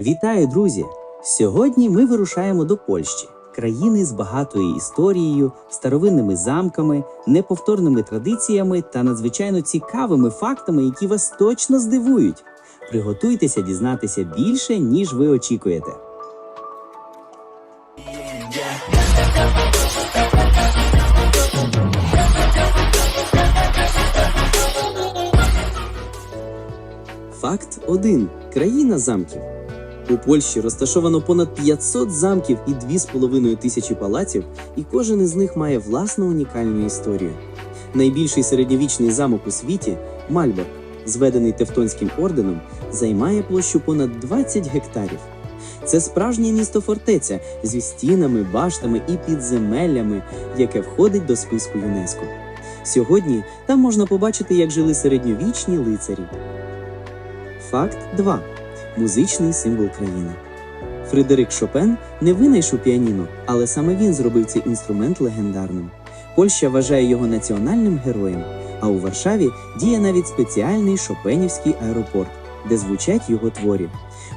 Вітаю, друзі! Сьогодні ми вирушаємо до Польщі, країни з багатою історією, старовинними замками, неповторними традиціями та надзвичайно цікавими фактами, які вас точно здивують. Приготуйтеся дізнатися більше, ніж ви очікуєте. Факт 1. Країна замків. У Польщі розташовано понад 500 замків і 2,5 тисячі палаців, і кожен із них має власну унікальну історію. Найбільший середньовічний замок у світі Мальборг, зведений Тевтонським орденом, займає площу понад 20 гектарів. Це справжнє місто фортеця зі стінами, баштами і підземеллями, яке входить до списку ЮНЕСКО. Сьогодні там можна побачити, як жили середньовічні лицарі. Факт 2. Музичний символ країни. Фредерик Шопен не винайшов піаніно, але саме він зробив цей інструмент легендарним. Польща вважає його національним героєм, а у Варшаві діє навіть спеціальний Шопенівський аеропорт, де звучать його твори.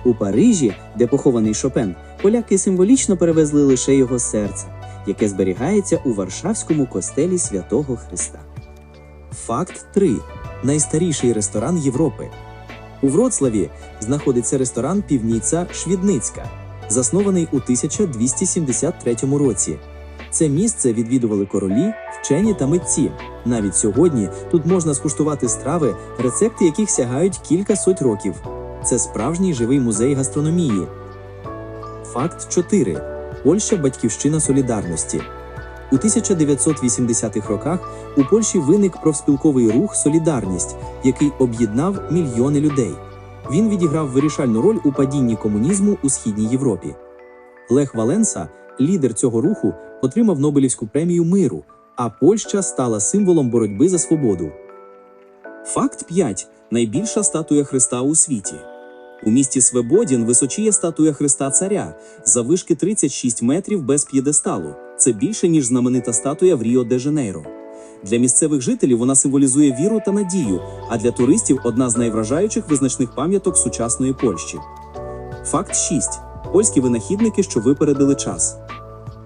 У Парижі, де похований Шопен, поляки символічно перевезли лише його серце, яке зберігається у Варшавському костелі Святого Христа. Факт 3. Найстаріший ресторан Європи. У Вроцлаві знаходиться ресторан Півніця Швідницька, заснований у 1273 році. Це місце відвідували королі, вчені та митці. Навіть сьогодні тут можна скуштувати страви, рецепти яких сягають кілька соть років. Це справжній живий музей гастрономії. Факт 4. Польща батьківщина солідарності. У 1980-х роках у Польщі виник профспілковий рух Солідарність, який об'єднав мільйони людей. Він відіграв вирішальну роль у падінні комунізму у східній Європі. Лех Валенса, лідер цього руху, отримав Нобелівську премію миру, а Польща стала символом боротьби за свободу. Факт 5. Найбільша статуя Христа у світі. У місті Свебодін височіє статуя Христа Царя заввишки 36 метрів без п'єдесталу. Це більше, ніж знаменита статуя в Ріо де Жанейро. Для місцевих жителів вона символізує віру та надію, а для туристів одна з найвражаючих визначних пам'яток сучасної Польщі. Факт 6. Польські винахідники, що випередили час.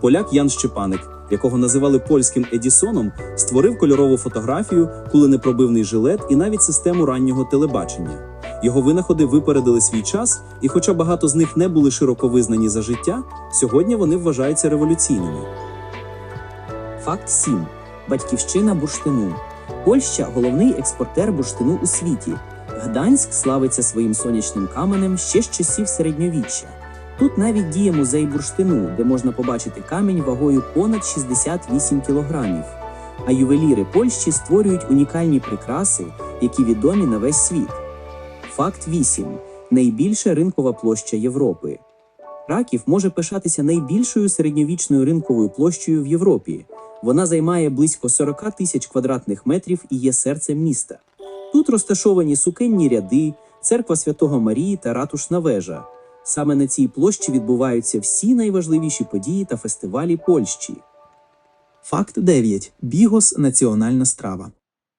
Поляк Ян Щепаник, якого називали польським Едісоном, створив кольорову фотографію, куленепробивний жилет і навіть систему раннього телебачення. Його винаходи випередили свій час, і хоча багато з них не були широко визнані за життя, сьогодні вони вважаються революційними. Факт 7. Батьківщина бурштину. Польща головний експортер бурштину у світі. Гданськ славиться своїм сонячним каменем ще з часів середньовіччя. Тут навіть діє музей бурштину, де можна побачити камінь вагою понад 68 кілограмів. А ювеліри Польщі створюють унікальні прикраси, які відомі на весь світ. Факт 8. Найбільша ринкова площа Європи. Раків може пишатися найбільшою середньовічною ринковою площею в Європі. Вона займає близько 40 тисяч квадратних метрів і є серцем міста. Тут розташовані сукенні ряди, церква Святого Марії та ратушна вежа. Саме на цій площі відбуваються всі найважливіші події та фестивалі Польщі. Факт 9. Бігос національна страва.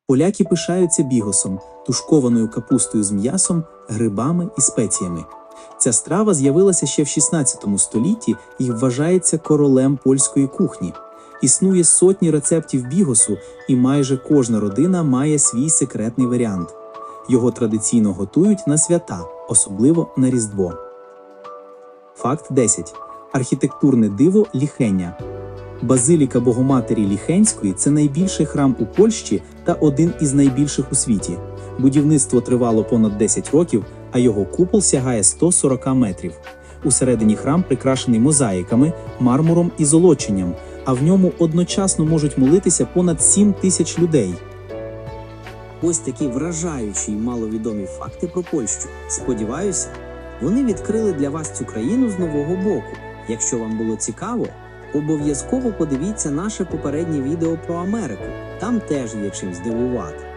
Поляки пишаються бігосом, тушкованою капустою з м'ясом, грибами і спеціями. Ця страва з'явилася ще в 16 столітті і вважається королем польської кухні. Існує сотні рецептів бігосу, і майже кожна родина має свій секретний варіант. Його традиційно готують на свята, особливо на Різдво. Факт 10. Архітектурне диво Ліхеня. Базиліка Богоматері Ліхенської це найбільший храм у Польщі та один із найбільших у світі. Будівництво тривало понад 10 років, а його купол сягає 140 метрів. Усередині храм прикрашений мозаїками, мармуром і золоченням, а в ньому одночасно можуть молитися понад 7 тисяч людей. Ось такі вражаючі й маловідомі факти про Польщу. Сподіваюся, вони відкрили для вас цю країну з нового боку. Якщо вам було цікаво, обов'язково подивіться наше попереднє відео про Америку. Там теж є чим здивувати.